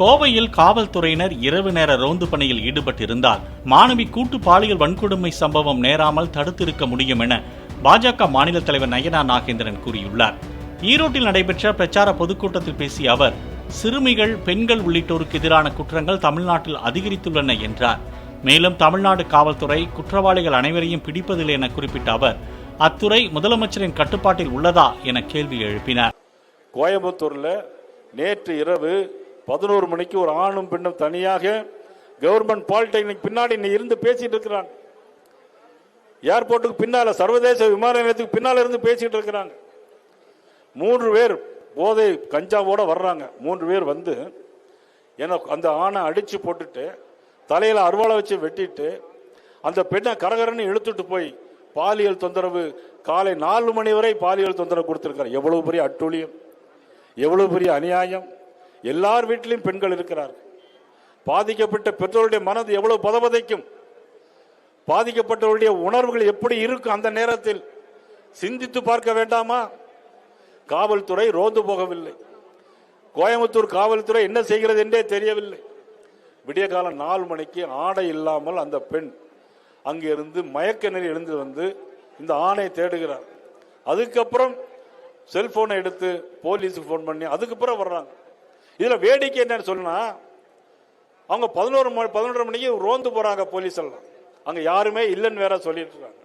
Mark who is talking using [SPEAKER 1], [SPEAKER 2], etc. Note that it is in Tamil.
[SPEAKER 1] கோவையில் காவல்துறையினர் இரவு நேர ரோந்து பணியில் ஈடுபட்டிருந்தால் மாணவி கூட்டு பாலியல் வன்கொடுமை சம்பவம் நேராமல் தடுத்திருக்க முடியும் என பாஜக மாநில தலைவர் நயனா நாகேந்திரன் கூறியுள்ளார். ஈரோட்டில் நடைபெற்ற பிரச்சார பொதுக்கூட்டத்தில் பேசிய அவர் சிறுமிகள் பெண்கள் உள்ளிட்டோருக்கு எதிரான குற்றங்கள் தமிழ்நாட்டில் அதிகரித்துள்ளன என்றார். மேலும் தமிழ்நாடு காவல்துறை குற்றவாளிகள் அனைவரையும் பிடிப்பதில்லை என குறிப்பிட்ட அவர் அத்துறை முதலமைச்சரின் கட்டுப்பாட்டில் உள்ளதா என கேள்வி எழுப்பினார்.
[SPEAKER 2] கோயம்புத்தூர்ல நேற்று இரவு பதினோரு மணிக்கு ஒரு ஆணும் பெண்ணும் தனியாக கவர்மெண்ட் பாலிடெக்னிக் பின்னாடி நீ இருந்து பேசிட்டு இருக்கிறாங்க. ஏர்போர்ட்டுக்கு பின்னால சர்வதேச விமான நிலையத்துக்கு பின்னால இருந்து பேசிட்டு இருக்கிறாங்க. மூன்று பேர் போதை கஞ்சாவோட வர்றாங்க. மூன்று பேர் வந்து எனக்கு அந்த ஆணை அடிச்சு போட்டுட்டு தலையில அருவாளை வச்சு வெட்டிட்டு அந்த பெண்ணை கரகரன்னு இழுத்துட்டு போய் பாலியல் தொந்தரவு காலை நாலு மணி வரை பாலியல் தொந்தரவு கொடுத்துருக்காரு எவ்வளவு பெரிய அட்டூழியம்? எவ்வளவு பெரிய அநியாயம்? எல்லார் வீட்டிலும் பெண்கள் இருக்கிறார்கள். பாதிக்கப்பட்ட பெற்றோருடைய மனது எவ்வளவு பதபதைக்கும். பாதிக்கப்பட்டவருடைய உணர்வுகள் எப்படி இருக்கும் அந்த நேரத்தில்? சிந்தித்து பார்க்க வேண்டாமா? காவல்துறை ரோந்து போகவில்லை. கோயம்புத்தூர் காவல்துறை என்ன செய்கிறது என்றே தெரியவில்லை. விடிய காலம் நாலு மணிக்கு ஆடை இல்லாமல் அந்த பெண் அங்கிருந்து மயக்க நிலை எழுந்து வந்து இந்த ஆணை தேடுகிறார். அதுக்கப்புறம் செல்போனை எடுத்து போலீஸுக்கு ஃபோன் பண்ணி அதுக்கப்புறம் வர்றாங்க. இதுல வேடிக்கை என்னன்னு சொன்னால் அவங்க பதினோரு மணி பதினொன்றரை மணிக்கு ரோந்து போறாங்க போலீஸ் எல்லாம். அங்க யாருமே இல்லைன்னு வேற சொல்லிட்டு இருக்காங்க.